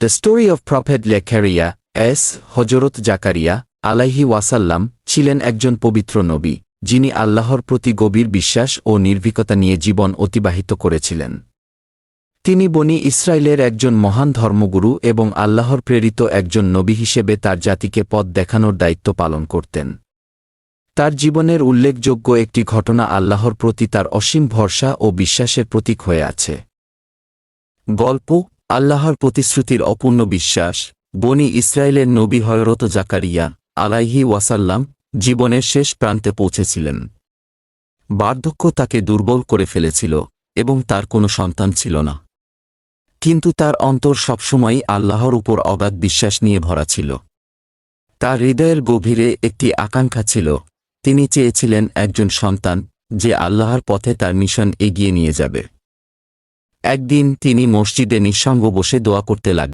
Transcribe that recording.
The story of prophet লেখারিয়া S হজরত জাকারিয়া আলাইহি ওয়াসাল্লাম ছিলেন একজন পবিত্র নবী, যিনি আল্লাহর প্রতি গভীর বিশ্বাস ও নির্ভীকতা নিয়ে জীবন অতিবাহিত করেছিলেন। তিনি বনি ইসরায়েলের একজন মহান ধর্মগুরু এবং আল্লাহর প্রেরিত একজন নবী হিসেবে তার জাতিকে পথ দেখানোর দায়িত্ব পালন করতেন। তার জীবনের উল্লেখযোগ্য একটি ঘটনা আল্লাহর প্রতি তার অসীম ভরসা ও বিশ্বাসের প্রতীক হয়ে আছে। গল্প আল্লাহর প্রতিশ্রুতির অপূর্ণ বিশ্বাস, বনি ইসরায়েলের নবী হয়রত জাকারিয়া আলাইহি ওয়াসাল্লাম জীবনের শেষ প্রান্তে পৌঁছেছিলেন। বার্ধক্য তাকে দুর্বল করে ফেলেছিল এবং তার কোনো সন্তান ছিল না। কিন্তু তার অন্তর সবসময়ই আল্লাহর উপর অগাধ বিশ্বাস নিয়ে ভরা ছিল। তার হৃদয়ের গভীরে একটি আকাঙ্ক্ষা ছিল, তিনি চেয়েছিলেন একজন সন্তান যে আল্লাহর পথে তার মিশন এগিয়ে নিয়ে যাবে। একদিন তিনি মসজিদে নিঃসঙ্গ বসে দোয়া করতে লাগলেন।